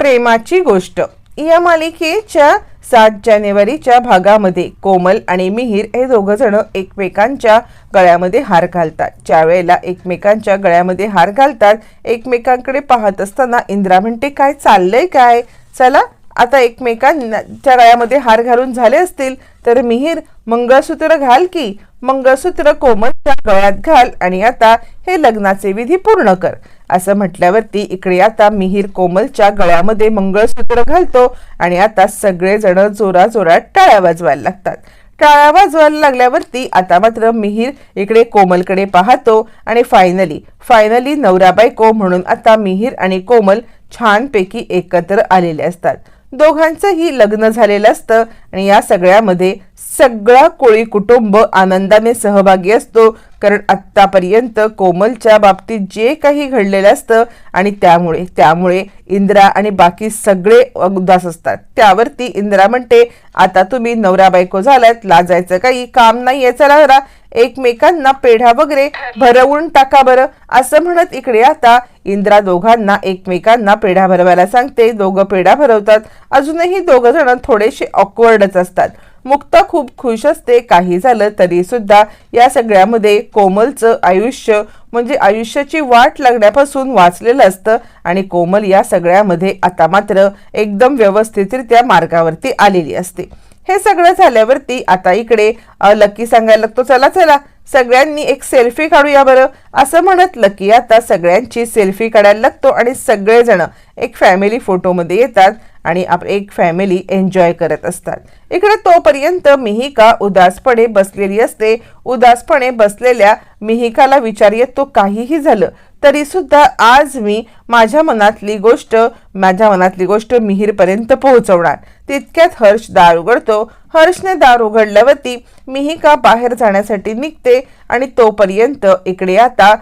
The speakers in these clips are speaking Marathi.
प्रेमाची गोष्ट. या मालिकेच्या सात जानेवारीच्या भागामध्ये कोमल आणि मिहीर हे दोघ जण एकमेकांच्या गळ्यामध्ये हार घालतात. ज्या वेळेला एकमेकांच्या गळ्यामध्ये हार घालतात एकमेकांकडे पाहत असताना इंद्रा म्हणते काय चाललंय काय? चला आता एकमेकांच्या गळ्यामध्ये हार घालून झाले असतील तर मिहीर मंगळसूत्र घाल की मंगळसूत्र कोमलच्या गळ्यात घाल आणि आता हे लग्नाचे विधी पूर्ण कर. असं म्हटल्यावरती इकडे आता मिहीर कोमलच्या गळ्यामध्ये मंगळसूत्र घालतो आणि आता सगळेजण जोरा जोरात टाळ्या वाजवायला लागतात. टाळ्या वाजवायला लागल्यावरती आता मात्र मिहीर इकडे कोमलकडे पाहतो आणि फायनली फायनली नवरा बायको म्हणून आता मिहीर आणि कोमल छानपैकी एकत्र आलेले असतात. दोघांचंही लग्न झालेलं असतं आणि या सगळ्यामध्ये सगळा कोळी कुटुंब आनंदाने सहभागी असतो. कारण आत्तापर्यंत कोमलच्या बाबतीत जे काही घडलेलं असतं आणि त्यामुळे त्यामुळे इंद्रा आणि बाकी सगळे उदास असतात. त्यावरती इंद्रा म्हणते आता तुम्ही नवरा बायको झाल्यात लाजायचं काही काम नाहीये. चला जरा एकमेकांना पेढा वगैरे भरवून टाका बरं. असं म्हणत इकडे आता इंद्रा दोघांना एकमेकांना पेढा भरवायला सांगते. दोघं पेढा भरवतात. अजूनही दोघं जण थोडेसे ऑकवर्डच असतात. मुक्ता खूप खुश असते. काही झालं तरी सुद्धा या सगळ्यामध्ये कोमलचं आयुष्य म्हणजे आयुष्याची वाट लागण्यापासून वाचलेलं असतं आणि कोमल या सगळ्यामध्ये आता मात्र एकदम व्यवस्थितरित्या मार्गावरती आलेली असते. हे सगळं झाल्यावरती आता इकडे लकी सांगायला लागतो चला चला सगळ्यांनी एक सेल्फी काढूया बरं. असं म्हणत लकी आता सगळ्यांची सेल्फी काढायला लागतो आणि सगळेजण एक फॅमिली फोटोमध्ये येतात. आणि आप एक फॅमिली एन्जॉय करत असतात. इकडे तोपर्यंत मिहिका उदासपणे बसलेली असते. उदासपणे बसलेल्या मिहिकाला विचार येतो काहीही झालं तरी सुद्धा आज मी माझ्या मनातली गोष्ट माझ्या मनातली गोष्ट मिहीरपर्यंत पोहोचवणार. तितक्यात हर्ष दार उघडतो. हर्षने दार उघडल्यावरती मिहिका बाहेर जाण्यासाठी निघते आणि तोपर्यंत इकडे आता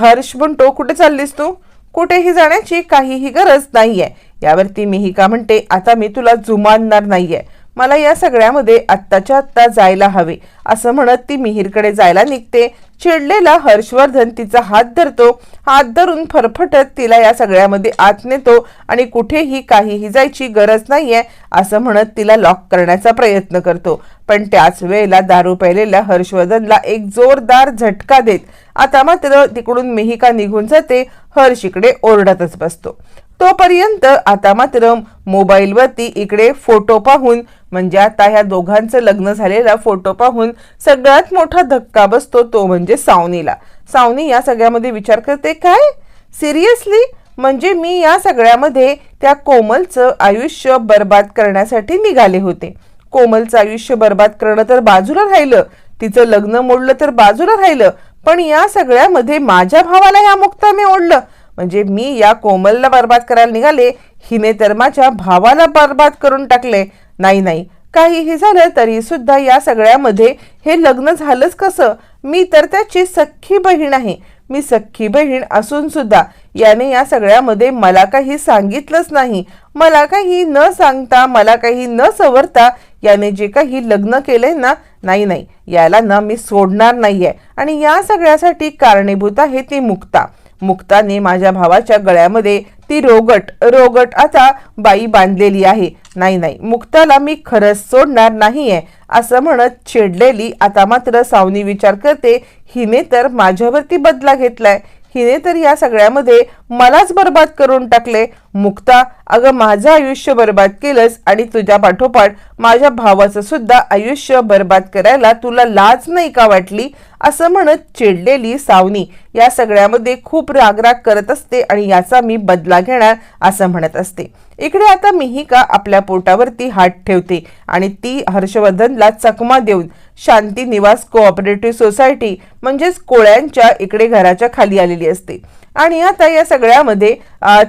हर्ष म्हणतो कुठे चाललीस तू? कुठेही जाण्याची काहीही गरज नाही आहे यावरती मिहिका म्हणते आता मी तुला जुमानणार नाहीये. मला या सगळ्यामध्ये आत्ताच्या आत्ता जायला हवे असं म्हणत ती मिहीरकडे जायला निघते. चिडलेला हर्षवर्धन तिचा हात धरतो हात धरून फरफटत तिला या सगळ्यामध्ये आत नेतो आणि कुठेही काहीही जायची गरज नाहीये असं म्हणत तिला लॉक करण्याचा प्रयत्न करतो. पण त्याच वेळेला दारू प्यायलेल्या हर्षवर्धनला एक जोरदार झटका देत आता मात्र तिकडून मिहिका निघून जाते हर्ष इकडे ओरडतच बसतो. तोपर्यंत आता मात्र मोबाईलवरती इकडे फोटो पाहून म्हणजे आता ह्या दोघांचं लग्न झालेला फोटो पाहून सगळ्यात मोठा धक्का बसतो तो म्हणजे सावनीला. सावनी या सगळ्यामध्ये विचार करते काय? सिरियसली म्हणजे मी या सगळ्यामध्ये त्या कोमलचं आयुष्य बर्बाद करण्यासाठी निघाले होते. कोमलचं आयुष्य बर्बाद करणं तर बाजूला राहिलं तिचं लग्न मोडलं तर बाजूला राहिलं पण या सगळ्यामध्ये माझ्या भावाला ह्या मुक्ताने ओढलं. म्हणजे मी या कोमलला बर्बाद करायला निघाले हिने तर माझ्या भावाला बर्बाद करून टाकले. नाही नाही काहीही झालं तरी सुद्धा या सगळ्यामध्ये हे लग्न झालंच कसं? मी तर त्याची सख्खी बहीण आहे. मी सख्खी बहीण असून सुद्धा याने या सगळ्यामध्ये मला काही सांगितलंच नाही. मला काही न सांगता मला काही न सवरता याने जे काही लग्न केलंय ना नाही नाही याला ना मी सोडणार नाहीये. आणि या सगळ्यासाठी कारणीभूत आहे ती मुक्ता. मुक्ताने माझ्या भावाच्या गळ्यामध्ये ती रोगट रोगट आता बाई बांधलेली आहे. नाही नाही मुक्ताला मी खरंच सोडणार नाहीये असं म्हणत चिडलेली आता मात्र सावनी विचार करते हिने तर माझ्यावरती बदला घेतलाय. हिने तर या सगळ्यामध्ये मलाच बर्बाद करून टाकले. मुक्ता अगं माझं आयुष्य बर्बाद केलंस आणि तुझ्या पाठोपाठ माझ्या भावाचं सुद्धा आयुष्य बर्बाद करायला तुला लाज नाही का वाटली? असं म्हणत चिडलेली सावनी या सगळ्यामध्ये खूप रागराग करत असते आणि याचा मी बदला घेणार असं म्हणत असते. इकडे आता मिहिका आपल्या पोटावरती हात ठेवते आणि ती हर्षवर्धनला चकमा देऊन शांती निवास कोऑपरेटिव्ह सोसायटी म्हणजेच कोळ्यांच्या इकडे घराच्या खाली आलेली असते. आणि आता या सगळ्यामध्ये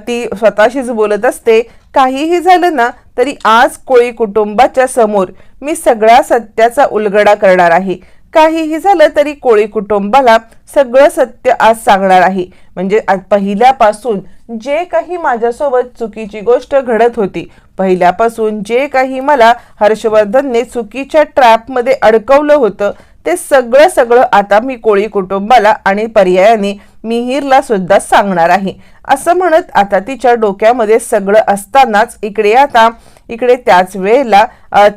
ती स्वतःशीच बोलत असते काहीही झालं ना तरी आज कोळी कुटुंबाच्या समोर मी सगळ्या सत्याचा उलगडा करणार आहे. काहीही झालं तरी कोळी कुटुंबाला सगळं सत्य आज सांगणार आहे. म्हणजे पहिल्यापासून जे काही माझ्यासोबत चुकीची गोष्ट घडत होती पहिल्यापासून जे काही मला हर्षवर्धनने चुकीच्या ट्रॅपमध्ये अडकवलं होतं ते सगळं सगळं आता मी कोळी कुटुंबाला आणि पर्यायाने मिहीरला सुद्धा सांगणार आहे. असं म्हणत आता तिच्या डोक्यामध्ये सगळं असतानाच इकडे आता इकडे त्याच वेळेला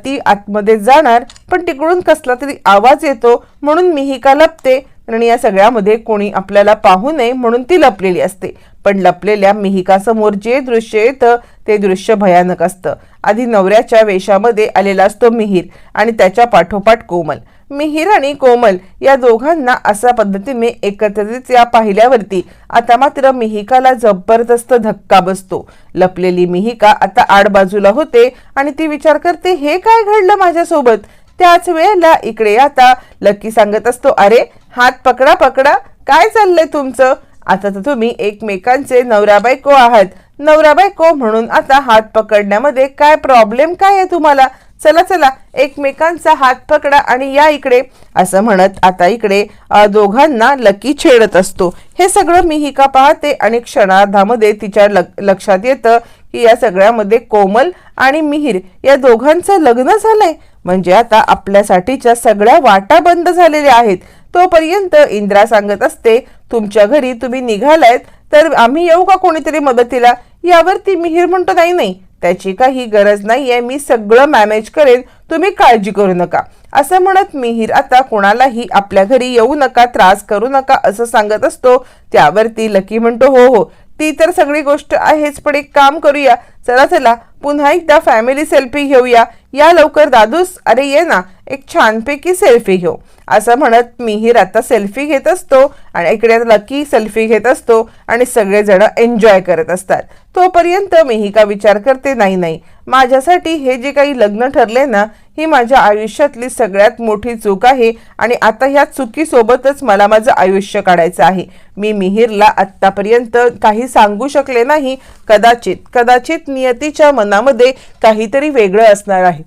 ती आतमध्ये जाणार पण तिकडून कसला तरी आवाज येतो म्हणून मिहिका लपते. आणि या सगळ्यामध्ये कोणी आपल्याला पाहू नये म्हणून ती लपलेली असते. पण लपलेल्या मिहिकासमोर जे दृश्य येतं ते दृश्य भयानक असतं. आधी नवऱ्याच्या वेशामध्ये आलेला असतो मिहीर आणि त्याच्या पाठोपाठ कोमल. मिहिर आणि कोमल या दोघांना अशा पद्धतीने एकत्रितरित्या पाहिल्यावरती आता मात्र मिहिकाला जबरदस्त धक्का बसतो. लपलेली मिहिका आता आडबाजूला होते आणि ती विचार करते हे काय घडलं माझ्यासोबत? त्याच वेळेला इकडे आता. लकी सांगत असतो अरे हात पकडा पकडा. काय चाललंय तुमचं? आता तर तुम्ही एकमेकांचे नवरा बायको आहात. नवरा बायको म्हणून आता हात पकडण्यामध्ये काय प्रॉब्लेम काय आहे तुम्हाला? चला चला एकमेकांचा हात पकडा आणि या इकडे. असं म्हणत आता इकडे दोघांना लकी छेडत असतो. हे सगळं मिहिका पाहते? आणि क्षणार्धामध्ये तिच्या लक- लक्षात येतं की या सगळ्यामध्ये कोमल आणि मिहीर या दोघांचं लग्न झालंय. म्हणजे आता आपल्यासाठीच्या सगळ्या वाटा बंद झालेल्या आहेत. तोपर्यंत इंद्रा सांगत असते तुमच्या घरी तुम्ही निघालायत तर आम्ही येऊ का कोणीतरी मदतीला? यावरती मिहीर म्हणतो नाही नाही त्याची काही गरज नाहीये मी सगळं मॅनेज करेन तुम्ही काळजी करू नका. असं म्हणत मिहीर आता कोणालाही आपल्या घरी येऊ नका त्रास करू नका असं सांगत असतो. त्यावरती लकी म्हणतो हो हो ती तर सगळी गोष्ट आहेच पण एक काम करूया. चला चला पुन्हा एकदा फॅमिली सेल्फी घेऊया. या लवकर दादूस अरे ये ना एक छानपैकी सेल्फी घेऊ. असं म्हणत मिहीर आता सेल्फी घेत असतो आणि इकडे लकी सेल्फी घेत असतो आणि सगळेजण एन्जॉय करत असतात. तोपर्यंत मिहिका विचार करते नाही नाही. माझ्यासाठी हे जे काही लग्न ठरले ना ही माझ्या आयुष्यातली सगळ्यात मोठी चूक आहे आणि आता ह्या चुकीसोबतच मला माझं आयुष्य काढायचं आहे. मी मिहीरला आत्तापर्यंत काही सांगू शकले नाही. कदाचित कदाचित नियतीच्या मनामध्ये काहीतरी वेगळं असणार आहे.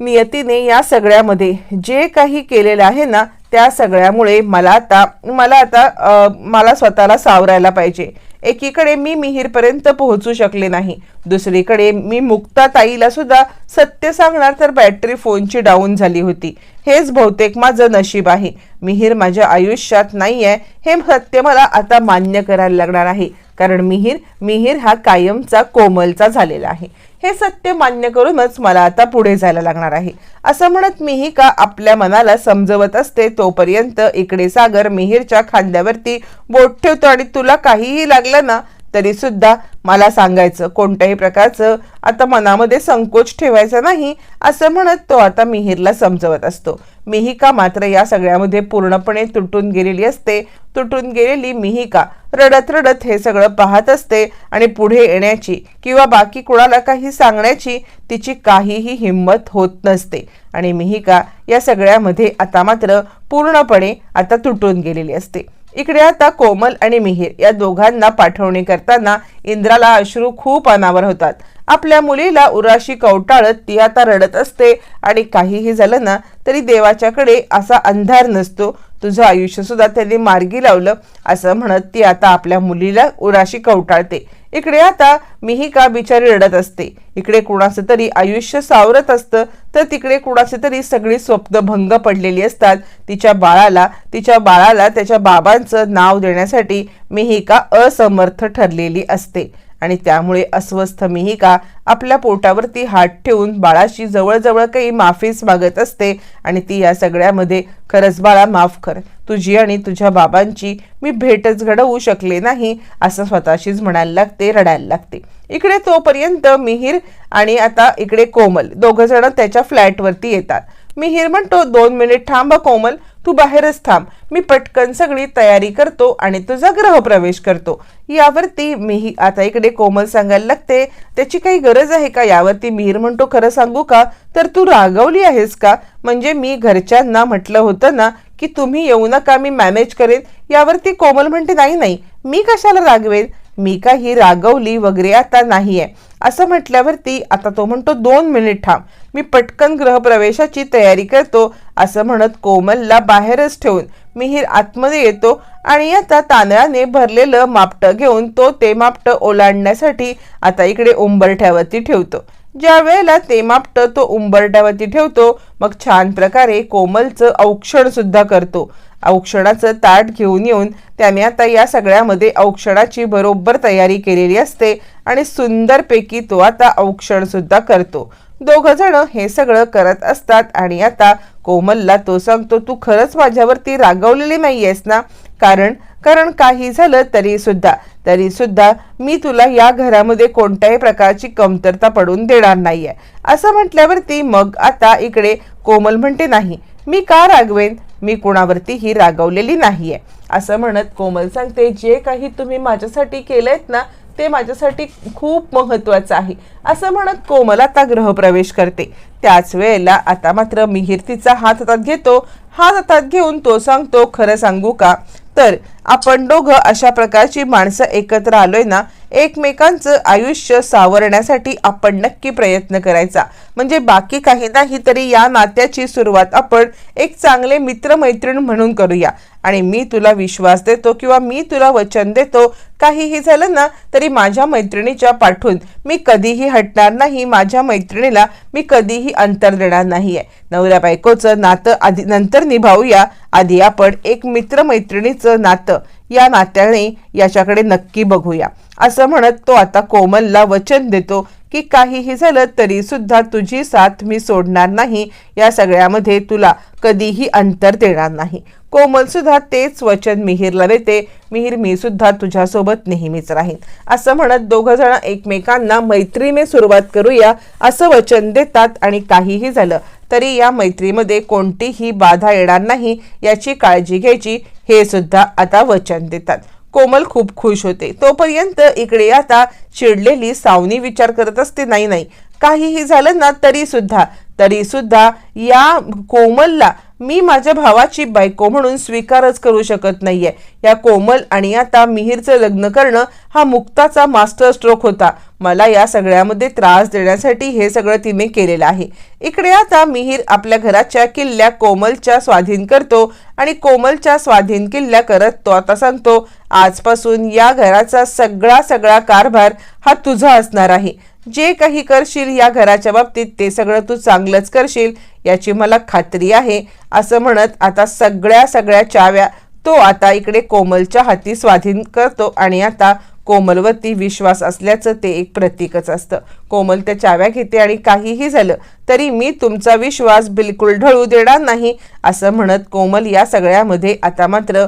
नियतीने या सगळ्यामध्ये जे काही केलेलं आहे ना त्या सगळ्यामुळे मला आता मला आता मला स्वतःला सावरायला पाहिजे. एकीकडे मी मिहीरपर्यंत पोहोचू शकले नाही. दुसरीकडे मी मुक्ता ताईला सुद्धा सत्य सांगणार तर बॅटरी फोनची डाऊन झाली होती. हेच बहुतेक माझं नशीब आहे. मिहीर माझ्या आयुष्यात नाही आहे हे सत्य मला आता मान्य करायला लागणार आहे. कारण मिहीर मिहीर हा कायमचा कोमलचा झालेला आहे. हे सत्य मान्य करूनच मला आता पुढे जायला लागणार आहे. असं म्हणत मीही का आपल्या मनाला समजवत असते तोपर्यंत इकडे सागर मिहीरच्या खांद्यावरती बोट ठेवतो आणि तुला काहीही लागलं ना तरी सुद्धा मला सांगायचं कोणत्याही प्रकारचं आता मनामध्ये संकोच ठेवायचा नाही असं म्हणत तो आता मिहीरला समजवत असतो. मिहिका मात्र या सगळ्यामध्ये पूर्णपणे तुटून गेलेली असते. तुटून गेलेली मिहिका रडत रडत हे सगळं पाहत असते आणि पुढे येण्याची किंवा बाकी कुणाला काही सांगण्याची तिची काहीही हिंमत होत नसते. आणि मिहिका या सगळ्यामध्ये आता मात्र पूर्णपणे आता तुटून गेलेली असते. इकडे आता कोमल आणि मिहीर या दोघांना पाठवणी करताना इंद्राला अश्रू खूप अनावर होतात. आपल्या मुलीला उराशी कवटाळत ती आता रडत असते आणि काहीही झालं ना तरी देवाच्याकडे असा अंधार नसतो. तुझं आयुष्य सुद्धा त्यांनी मार्गी लावलं असं म्हणत ती आता आपल्या मुलीला उराशी कवटाळते. इकडे आता मिहिका बिचारी रडत असते? इकडे कुणाचं तरी आयुष्य सावरत असतं तर तिकडे कुणाचे तरी सगळी स्वप्न भंग पडलेली असतात. तिच्या बाळाला तिच्या बाळाला त्याच्या बाबांचं नाव देण्यासाठी मिहिका असमर्थ ठरलेली असते. आणि त्यामुळे अस्वस्थ मिहिका आपल्या पोटावरती हात ठेवून बाळाशी जवळजवळ काही माफीच मागत असते आणि ती या सगळ्यामध्ये खरंच बाळा माफ कर. तुझी आणि तुझ्या बाबांची मी भेटच घडवू शकले नाही असं स्वतःशीच म्हणायला लागते रडायला लागते. इकडे तोपर्यंत मिहीर आणि आता इकडे कोमल दोघंजणं जण त्याच्या फ्लॅटवरती येतात. मी म्हणतो दोन मिनिट थांब कोमल तू बाहेरच थांब. मी पटकन सगळी तयारी करतो आणि तुझा ग्रहप्रवेश करतो. यावरती मीही आता इकडे कोमल सांगायला लागते त्याची काही गरज आहे का? यावरती मिहीर म्हणतो खरं सांगू का? तर तू रागवली आहेस का? म्हणजे मी घरच्यांना म्हटलं होतं ना की तुम्ही येऊ नका मी मॅनेज करेन. यावरती कोमल म्हणते नाही नाही मी कशाला रागवेन? मी काही रागवली वगैरे आता नाहीये. असं म्हटल्यावरती आता तो म्हणतो दोन मिनिट थांब. मी पटकन ग्रहप्रवेशाची तयारी करतो असं म्हणत कोमलला बाहेरच ठेवून मिहीर आतमध्ये येतो आणि आता तांदळाने भरलेलं मापटं घेऊन तो ते मापटं ओलांडण्यासाठी आता इकडे उंबरठ्यावरती ठेवतो. ज्या वेळेला ते मापटं तो उंबरट्यावरती ठेवतो मग छान प्रकारे कोमलचं औक्षण सुद्धा करतो. औक्षणाचं ताट घेऊन येऊन त्याने आता या सगळ्यामध्ये औक्षणाची बरोबर तयारी केलेली असते आणि सुंदरपैकी तो आता औक्षण सुद्धा करतो. दोघ जण हे सगळं करत असतात आणि आता कोमलला तो सांगतो तू खरंच माझ्यावरती रागवलेली नाही आहेस ना? कारण कारण काही झालं तरी सुद्धा तरी सुद्धा मी तुला या घरामध्ये कोणत्याही प्रकारची कमतरता पडून देणार नाहीये. असं म्हटल्यावरती मग आता इकडे कोमल म्हणते नाही मी का रागवेन? मी कुणावरतीही रागवलेली नाही आहे असं म्हणत कोमल सांगते जे काही तुम्ही माझ्यासाठी केलं आहेत ना ते माझ्यासाठी खूप महत्त्वाचं आहे. असं म्हणत कोमल आता गृहप्रवेश करते. त्याच वेळेला आता मात्र मिहीर तिचा हात हातात घेतो. हात हातात घेऊन तो सांगतो खरं सांगू का? तर आपण दोघं अशा प्रकारची माणसं एकत्र आलोय ना एकमेकांचं आयुष्य सावरण्यासाठी आपण नक्की प्रयत्न करायचा. म्हणजे बाकी काही नाही तरी या नात्याची सुरुवात आपण एक चांगले मित्रमैत्रीण म्हणून करूया. आणि मी तुला विश्वास देतो किंवा मी तुला वचन देतो काहीही झालं ना तरी माझ्या मैत्रिणीच्या पाठून मी कधीही हटणार नाही माझ्या मैत्रिणीला मी कधीही अंतर देणार नाहीये. नवऱ्या बायकोचं नातं आधी नंतर निभावूया आधी आपण एक मित्रमैत्रिणीचं नातं या नात्याने याच्याकडे नक्की बघूया. असं म्हणत तो आता कोमलला वचन देतो की काहीही झालं तरी सुद्धा तुझी साथ मी सोडणार नाही. या सगळ्यामध्ये तुला कधीही अंतर देणार नाही. कोमल सुद्धा तेच वचन मिहीरला देते. मिहीर मी सुद्धा तुझ्यासोबत नेहमीच राहीन. असं म्हणत दोघं जण एकमेकांना मैत्रीने सुरुवात करूया असं वचन देतात आणि काहीही झालं तरी या मैत्रीमध्ये कोणतीही बाधा येणार नाही याची काळजी घ्यायची हे सुद्धा आता वचन देतात. कोमल खूप खुश होते. तोपर्यंत इकडे आता चिडलेली सावनी विचार करत असते नाही नाही काहीही झालं ना तरी सुद्धा तरी सुद्धा या कोमलला मी माझ्या भावाची बायको म्हणून स्वीकारच करू शकत नाहीये. या कोमल आणि आता मिहीरचं लग्न करणं हा मुक्ताचा मास्टर स्ट्रोक होता. मला या सगळ्यामध्ये त्रास देण्यासाठी हे सगळं तिने केलेलं आहे. इकडे आता मिहीर आपल्या घराच्या किल्ल्या कोमलच्या स्वाधीन करतो आणि कोमलच्या स्वाधीन किल्ल्या करत तो आता सांगतो आजपासून या घराचा सगळा सगळा कारभार हा तुझा असणार आहे. जे काही करशील या घराच्या बाबतीत ते सगळं तू चांगलंच करशील याची मला खात्री आहे असं म्हणत आता सगळ्या सगळ्या चाव्या तो आता इकडे कोमलच्या हाती स्वाधीन करतो आणि आता कोमलवरती विश्वास असल्याचं ते एक प्रतीकच असतं. कोमल त्या चाव्या घेते आणि काहीही झालं तरी मी तुमचा विश्वास बिलकुल ढळू देणार नाही असं म्हणत कोमल या सगळ्यामध्ये आता मात्र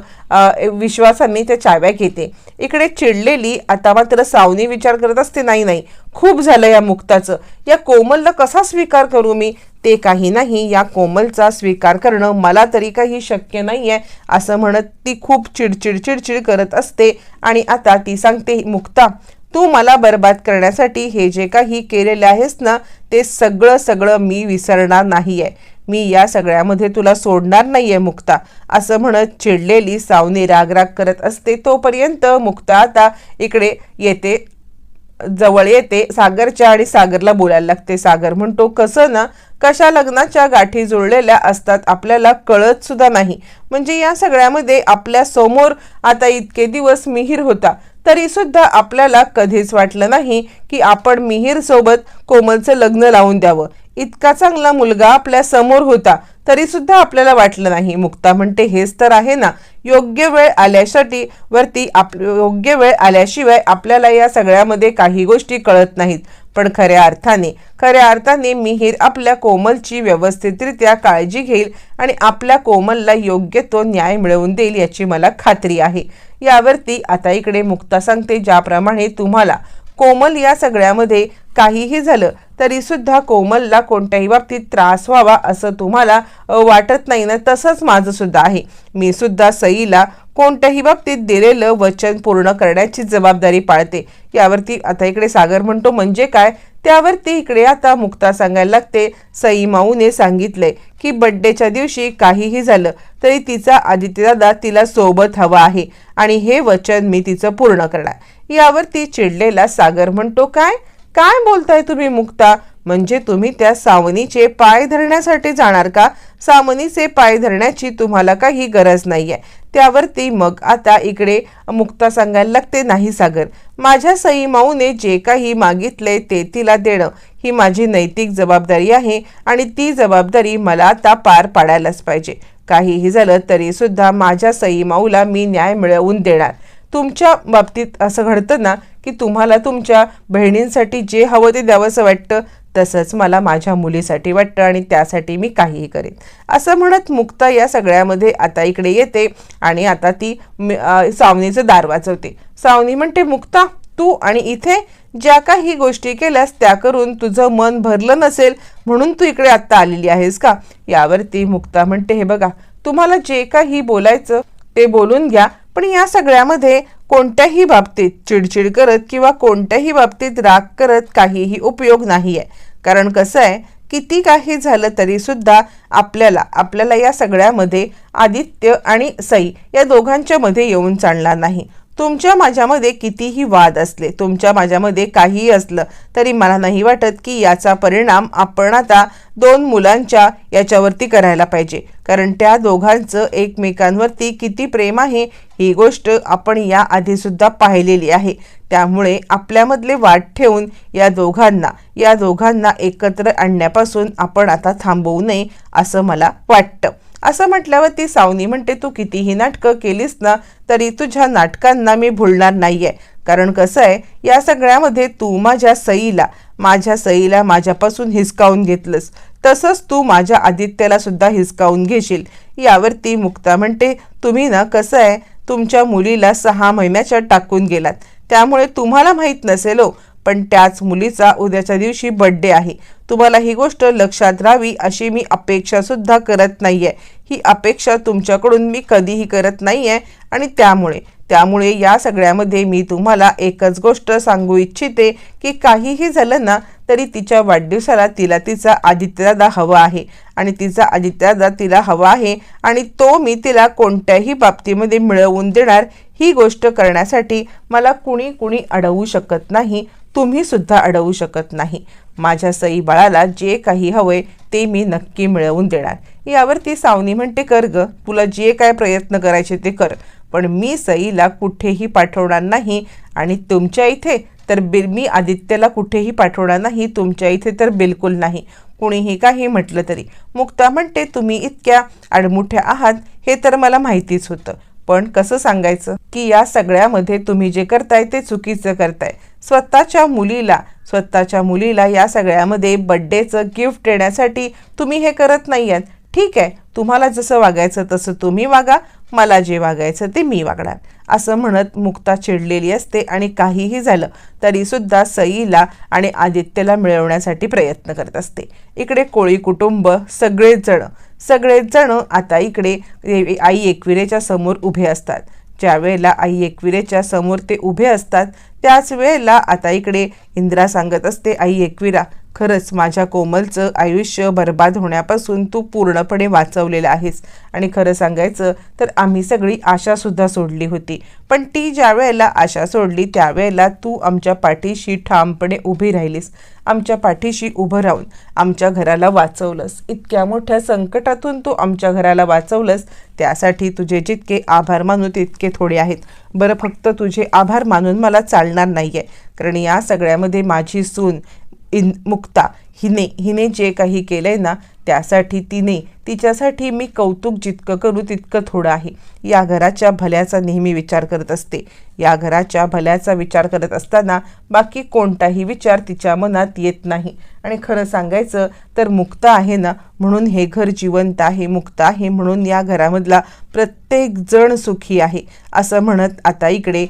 विश्वासाने त्या चाव्या घेते. इकडे चिडलेली आता मात्र सावनी विचार करत असते नाही नाही खूप झालं या मुक्ताचं. या कोमलला कसा स्वीकार करू मी? ते काही नाही या कोमलचा स्वीकार करणं मला तरी काही शक्य नाही आहे असं म्हणत ती खूप चिडचिड चिडचिड करत असते. आणि आता ती सांगते मुक्ता तू मला बर्बाद करण्यासाठी हे जे काही केलेले आहेस ना ते सगळं सगळं मी विसरणार नाही आहे मी या सगळ्यामध्ये तुला सोडणार नाही आहे मुक्ता. असं म्हणत चिडलेली सावनी रागराग करत असते. तोपर्यंत मुक्ता आता इकडे येते जवळ येते. सागरच्या आणि सागरला बोलायला लागते. सागर म्हणतो कसं ना कशा लग्नाच्या गाठी जुळलेल्या असतात आपल्याला कळत सुद्धा नाही. म्हणजे या सगळ्यामध्ये आपल्यासमोर आता इतके दिवस मिहीर होता. तरी सुद्धा आपल्याला कधीच वाटलं नाही की आपण मिहीर सोबत कोमलचं लग्न लावून द्यावं. इतका चांगला मुलगा आपल्यासमोर होता तरी सुद्धा आपल्याला वाटलं नाही. मुक्ता म्हणते हेच तर आहे ना. योग्य वेळ आल्यासाठी वरती आप योग्य वेळ आल्याशिवाय आपल्याला या सगळ्यामध्ये काही गोष्टी कळत नाहीत. पण खऱ्या अर्थाने खऱ्या अर्थाने मिहीर आपल्या कोमलची व्यवस्थितरित्या काळजी घेईल आणि आपल्या कोमलला योग्य तो न्याय मिळवून देईल याची मला खात्री आहे. यावरती आता इकडे मुक्ता सांगते ज्याप्रमाणे तुम्हाला कोमल या सगळ्यामध्ये काहीही झालं तरी सुद्धा कोमलला कोणत्याही बाबतीत त्रास व्हावा असं तुम्हाला वाटत नाही ना तसंच माझं सुद्धा आहे. मी सुद्धा सईला कोणत्याही बाबतीत दिलेलं वचन पूर्ण करण्याची जबाबदारी पाळते. यावरती आता इकडे सागर म्हणतो म्हणजे काय? त्यावरती इकडे आता मुक्ता सांगायला लागते. सई माऊने सांगितले की बड्डेच्या दिवशी काहीही झालं तरी तिचा आदित्यदादा तिला सोबत हवा आहे आणि हे वचन मी तिचं पूर्ण करणार. यावरती चिडलेला सागर म्हणतो काय? काय बोलताय तुम्ही मुक्ता? म्हणजे तुम्ही त्या सावनीचे पाय धरण्यासाठी जाणार का? सावनीचे पाय धरण्याची तुम्हाला काही गरज नाही आहे त्यावरती मग आता इकडे मुक्ता सांगायला लागते नाही सागर माझ्या सई माऊने जे काही मागितले ते तिला देणं ही माझी नैतिक जबाबदारी आहे आणि ती जबाबदारी मला आता पार पाडायलाच पाहिजे. काहीही झालं तरी सुद्धा माझ्या सई माऊला मी न्याय मिळवून देणार. तुमच्या बाबतीत असं घडतं ना की तुम्हाला तुमच्या बहिणींसाठी जे हवं ते द्यावंसं वाटतं तसंच मला माझ्या मुलीसाठी वाटतं आणि त्यासाठी मी काहीही करेन. असं म्हणत मुक्ता या सगळ्यामध्ये आता इकडे येते आणि आता ती सावनीचं दार वाजवते. सावनी म्हणते मुक्ता तू आणि इथे ज्या काही गोष्टी केल्यास त्या करून तुझं मन भरलं नसेल म्हणून तू इकडे आत्ता आलेली आहेस का? यावरती मुक्ता म्हणते हे बघा तुम्हाला जे काही बोलायचं ते बोलून घ्या पण या सगळ्यामध्ये कोणत्याही बाबतीत चिडचिड करत किंवा कोणत्याही बाबतीत राग करत काहीही उपयोग नाही आहे कारण कसं आहे किती काही झालं तरीसुद्धा आपल्याला आपल्याला या सगळ्यामध्ये आदित्य आणि सई या दोघांच्यामध्ये येऊन चालणार नाही. तुमच्या माझ्यामध्ये कितीही वाद असले तुमच्या माझ्यामध्ये काहीही असलं तरी मला नाही वाटत की याचा परिणाम आपण आता दोन मुलांच्या याच्यावरती करायला पाहिजे. कारण त्या दोघांचं एकमेकांवरती किती प्रेम आहे ही गोष्ट आपण या पाहिलेली आहे. त्यामुळे आपल्यामधले वाद ठेवून या दोघांना या दोघांना एकत्र आणण्यापासून आपण आता थांबवू नये असं मला वाटतं. असं म्हटल्यावर ती सावनी म्हणते तू कितीही नाटकं केलीस ना तरी तुझ्या नाटकांना मी भुलणार नाहीये. कारण कसं आहे या सगळ्यामध्ये तू माझ्या सईला माझ्या सईला माझ्यापासून हिसकावून घेतलंस. तसंच तू माझ्या आदित्याला सुद्धा हिसकावून घेशील. यावरती मुक्ता म्हणते तुम्ही ना कसं आहे तुमच्या मुलीला सहा महिन्याच्या टाकून गेलात. त्यामुळे तुम्हाला माहीत नसेल हो पण त्याच मुलीचा उद्याच्या दिवशी बड्डे आहे. तुम्हाला ही गोष्ट लक्षात राहावी अशी मी अपेक्षा सुद्धा करत आहे ही अपेक्षा तुमच्याकडून मी कधीही करत नाही आहे आणि त्यामुळे त्यामुळे या सगळ्यामध्ये मी तुम्हाला एकच गोष्ट सांगू इच्छिते की काहीही झालं ना तरी तिच्या वाढदिवसाला तिला तिचा आदित्यदादा हवा आहे. आणि तिचा आदित्यदादा तिला हवा आहे आणि तो मी तिला कोणत्याही बाबतीमध्ये मिळवून देणार ही गोष्ट करण्यासाठी मला कुणी कुणी अडवू शकत नाही. तुम्ही सुद्धा अडवू शकत नाही. माझ्या सई बाळाला जे काही हवंय ते मी नक्की मिळवून देणार. यावरती सावनी म्हणते कर ग तुला जे काय प्रयत्न करायचे ते कर. पण मी सईला कुठेही पाठवणार नाही आणि तुमच्या इथे तर बिल मी आदित्यला कुठेही पाठवणार नाही तुमच्या इथे तर बिलकुल नाही. कुणीही काही म्हटलं तरी. मुक्ता म्हणते तुम्ही इतक्या आडमुठ्या आहात हे तर मला माहितीच होतं. पण कसं सांगायचं की या सगळ्यामध्ये तुम्ही जे करताय ते चुकीचं करताय. स्वतःच्या मुलीला स्वतःच्या मुलीला या सगळ्यामध्ये बड्डेचं गिफ्ट देण्यासाठी तुम्ही हे करत नाही आहात ठीक आहे तुम्हाला जसं वागायचं तसं तुम्ही वागा मला जे वागायचं ते मी वागणार. असं म्हणत मुक्ता चिडलेली असते आणि काहीही झालं तरीसुद्धा सईला आणि आदित्यला मिळवण्यासाठी प्रयत्न करत असते. इकडे कोळी कुटुंब सगळेच जण सगळेच जण आता इकडे आई एकविरेच्या समोर उभे असतात. ज्या वेळेला आई एकविरेच्या समोर ते उभे असतात त्याच वेळेला आता इकडे इंद्रा सांगत असते आई एकविरा खरंच माझ्या कोमलचं आयुष्य बर्बाद होण्यापासून तू पूर्णपणे वाचवलेलं आहेस. आणि खरं सांगायचं तर आम्ही सगळी आशासुद्धा सोडली होती. पण ती ज्या वेळेला आशा सोडली त्यावेळेला तू आमच्या पाठीशी ठामपणे उभी राहिलीस. आमच्या पाठीशी उभं राहून आमच्या घराला वाचवलंस. इतक्या मोठ्या संकटातून तू आमच्या घराला वाचवलंस त्यासाठी तुझे जितके आभार मानू तितके थोडे आहेत. बरं फक्त तुझे आभार मानून मला चालणार नाही आहे कारण या सगळ्यामध्ये माझी सून इन मुक्ता. हिने हिने जे काही केलं आहे ना त्यासाठी तिने तिच्यासाठी मी कौतुक जितकं करू तितकं थोडं आहे. या घराच्या भल्याचा नेहमी विचार करत असते. या घराच्या भल्याचा विचार करत असताना बाकी कोणताही विचार तिच्या मनात येत नाही. आणि खरं सांगायचं तर मुक्त आहे ना म्हणून हे घर जिवंत आहे मुक्त आहे म्हणून या घरामधला प्रत्येक जण सुखी आहे. असं म्हणत आता इकडे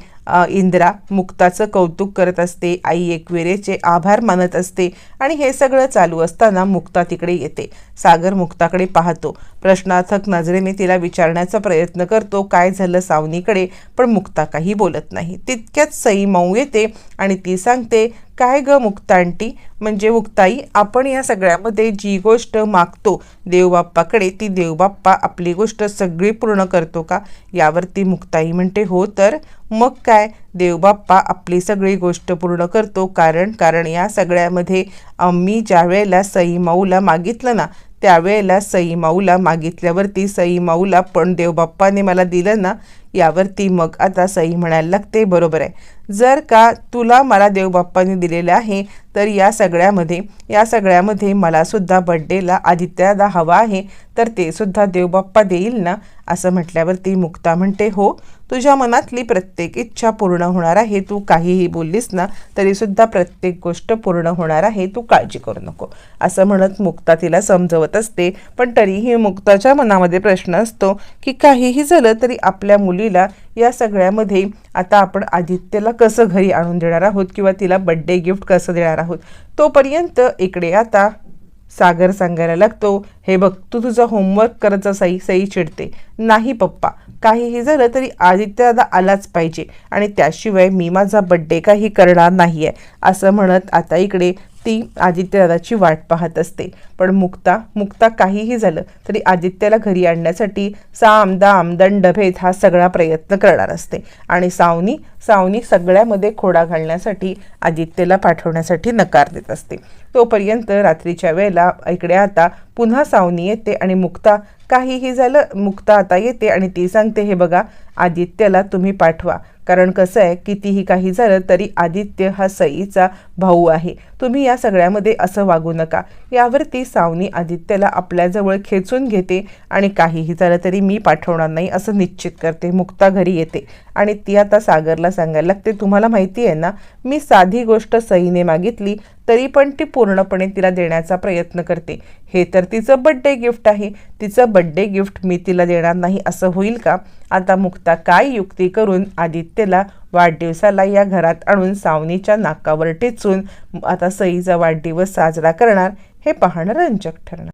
इंद्रा मुक्ताचं कौतुक करत असते आई एकविरेचे आभार मानत असते आणि हे सगळं चालू असताना मुक्ता तिकडे येते. सागर मुक्ताकडे पाहतो. प्रश्नार्थक नजरेने तिला विचारण्याचा प्रयत्न करतो काय झालं सावनीकडे? पण मुक्ता काही बोलत नाही. तितक्यात सई मऊ येते आणि ती सांगते काय ग मुक्ता आंटी? म्हणजे मुक्ताई आपण या सगळ्यामध्ये जी गोष्ट मागतो देवबाप्पाकडे ती देवबाप्पा आपली गोष्ट सगळी पूर्ण करतो का? यावरती मुक्ताई म्हणते हो तर? मग काय? देवबाप्पा आपली सगळी गोष्ट पूर्ण करतो कारण कारण या सगळ्यामध्ये आम्ही ज्या वेळेला सई माऊला मागितलं ना त्यावेळेला सईमाऊला मागितल्यावरती सईमाऊला पण देवबाप्पाने मला दिलं ना यावरती मग आता सई म्हणायला लागते बरोबर आहे. जर का तुला मला देवबाप्पाने दिलेलं आहे तर या सगळ्यामध्ये या सगळ्यामध्ये मला सुद्धा बड्डेला आदित्यदा हवा आहे तर ते सुद्धा देवबाप्पा देईल ना? असं म्हटल्यावरती मुक्ता म्हणते हो तुझ्या मनातली प्रत्येक इच्छा पूर्ण होणार आहे तू काहीही बोललीस ना तरीसुद्धा प्रत्येक गोष्ट पूर्ण होणार आहे तू काळजी करू नको. असं म्हणत मुक्ता तिला समजवत असते पण तरीही मुक्ताच्या मनामध्ये प्रश्न असतो की काहीही झालं तरी आपल्या मुलीला या सगळ्यामध्ये आता आपण आदित्यला कसं घरी आणून देणार आहोत किंवा तिला बड्डे गिफ्ट कसं देणार आहोत? तोपर्यंत इकडे आता सागर सांगायला लागतो हे बघ तू तुझं होमवर्क करत जा सई सई चिडते. नाही पप्पा काहीही झालं तरी आदित्य दादा आलाच पाहिजे आणि त्याशिवाय मी माझा बड्डे काही करणार नाही आहे असं म्हणत आता इकडे ती आदित्यदादाची वाट पाहत असते. पण मुक्ता मुक्ता काहीही झालं तरी आदित्यला घरी आणण्यासाठी साम दाम दंडभेद हा सगळा प्रयत्न करणार असते. आणि सावनी सावनी सगळ्यामध्ये खोडा घालण्यासाठी आदित्यला पाठवण्यासाठी नकार देत असते. तोपर्यंत रात्रीच्या वेळेला इकडे आता पुन्हा सावनी येते आणि मुक्ता काहीही झालं मुक्ता आता येते आणि ती सांगते हे बघा आदित्यला तुम्ही पाठवा. कारण कसं आहे कितीही काही झालं तरी आदित्य हा सईचा भाऊ आहे. तुम्ही या सगळ्यामध्ये असं वागू नका. यावरती सावनी आदित्यला आपल्याजवळ खेचून घेते आणि काहीही झालं तरी मी पाठवणार नाही असं निश्चित करते. मुक्ता घरी येते. आणि ती आता सागरला सांगायला लागते तुम्हाला माहिती आहे ना मी साधी गोष्ट सईने मागितली तरी पण ती पूर्णपणे तिला देण्याचा प्रयत्न करते. हे तर तिचं बड्डे गिफ्ट आहे. तिचं बड्डे गिफ्ट मी तिला देणार नाही असं होईल का? आता मुक्ता काय युक्ती करून आदित्यला वाढदिवसाला या घरात आणून सावनीच्या नाकावर टेचून आता सईचा वाढदिवस साजरा करणार हे पाहणं रंजक ठरणार.